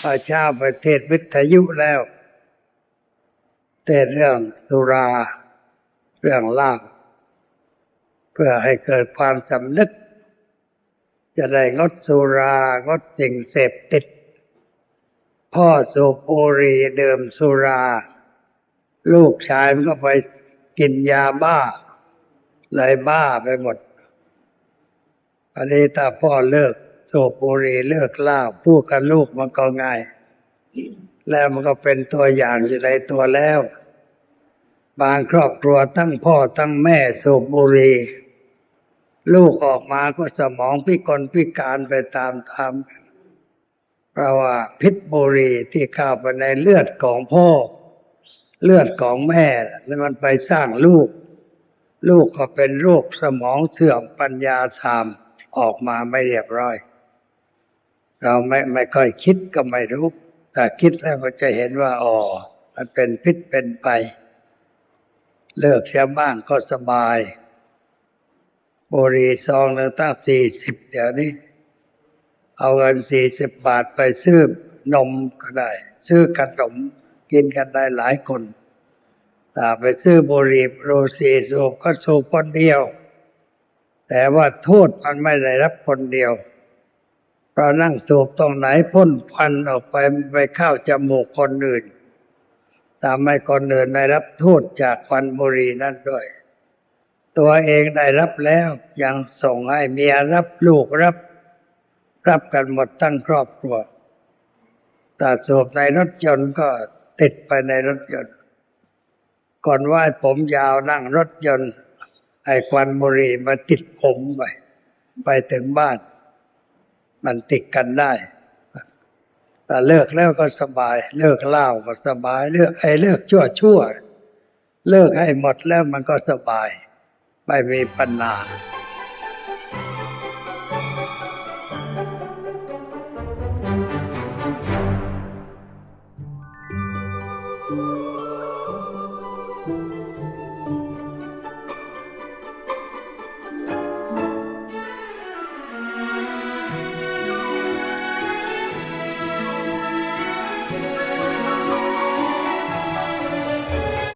พอเช้าไปเทศวิทยุแล้วเทศเรื่องสุรา เรื่องเหล้าเพื่อให้เกิดความสำนึก จะได้งดสุรางดสิ่งเสพติด พ่อสูบบุหรีดื่มสุรา ลูกชายมันก็ไปกินยาบ้าเลยบ้าไปหมดอันนี้ถ้าพ่อเลิก สูบบุหรี่เลิกเหล้าพูดกับลูกมันก็ง่าย แล้วมันก็เป็นตัวอย่างอยู่ในตัวแล้ว บางครอบครัวทั้งพ่อทั้งแม่สูบบุหรี่ลูกออกมาก็สมองพิกลพิการไปตามตามเพราะว่าพิษบุหรี่ที่เข้าไปในเลือดของพ่อ เลือดของแม่แล้วมันไปสร้างลูก ลูกก็เป็นโรคสมองเสื่อมปัญญาสามออกมาไม่เรียบร้อย เราไม่ไม่ค่อยคิดก็ไม่รู้ แต่คิดแล้วก็จะเห็นว่าอ๋อมันเป็นพิษเป็นไป เลิกเสียบ้างก็สบายบุหรี่ซองหนึ่งตั้งสี่สิบเดี๋ยวนี้ เอาเงินสี่สิบบาทไปซื้อนมก็ได้ ซื้อขนมกินกันได้หลายคนแต่ไปซื้อบุหรี่โรซีสูบก็สูบคนเดียว แต่ว่าโทษมันไม่ได้รับคนเดียว เพรานั่งสูบตรงไหนพ่นควันออกไปไปเข้าจมูกคนอื่นทำให้คนอื่นได้รับโทษจากควันบุหรี่นั่นด้วย ตัวเองได้รับแล้วยังส่งให้เมียรับลูกรับ รับกันหมดทั้งครอบครัวแต่สูบในรถยนต์ก็ติดไปในรถยนต์ ก่อนว่าผมยาวนั่งรถยนต์ไอ้ควันบุหรี่มาติดผมไป ไปถึงบ้าน มันติดกันได้แต่เลิกแล้วก็สบาย เลิกเล่าก็สบาย เลิกไอ้เลิกชั่วชั่ว เลิกให้หมดแล้วมันก็สบาย ไม่มีปัญหา